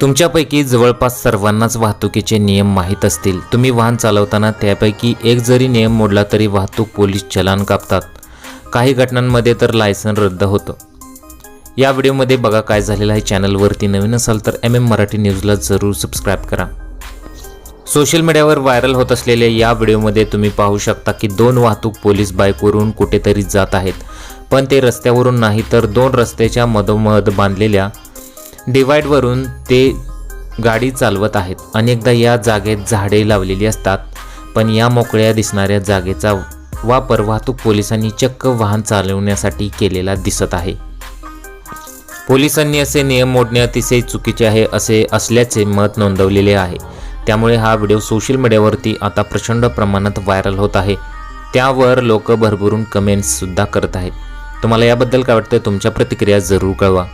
तुमच्यापैकी जवळपास सर्वांनाच वाहतुकीचे नियम माहीत असतील. तुम्ही वाहन चालवताना त्यापैकी एक जरी नियम मोडला तरी वाहतूक पोलीस चलान कापतात. काही घटनांमध्ये तर लायसन रद्द होतं. या व्हिडिओमध्ये बघा काय झालेलं आहे चॅनलवरती नवीन असाल तर एम एम मराठी न्यूजला जरूर सबस्क्राईब करा. सोशल मीडियावर व्हायरल होत असलेल्या या व्हिडिओमध्ये तुम्ही पाहू शकता की दोन वाहतूक पोलीस बाईकवरून कुठेतरी जात आहेत. पण ते रस्त्यावरून नाही तर दोन रस्त्याच्या मधोमध बांधलेल्या डिवाईडवरून ते गाडी चालवत आहेत. अनेकदा या जागेत झाडे लावलेली असतात पण या मोकळ्या दिसणाऱ्या जागेचा वापर वाहतूक पोलिसांनी चक्क वाहन चालवण्यासाठी केलेला दिसत आहे. पोलिसांनी असे नियम मोडणे अतिशय चुकीचे आहे असे असल्याचे मत नोंदवलेले आहे. त्यामुळे हा व्हिडिओ सोशल मीडियावरती आता प्रचंड प्रमाणात व्हायरल होत आहे. त्यावर लोक भरभरून कमेंट्ससुद्धा करत आहेत. तुम्हाला याबद्दल काय वाटतं? तुमच्या प्रतिक्रिया जरूर कळवा.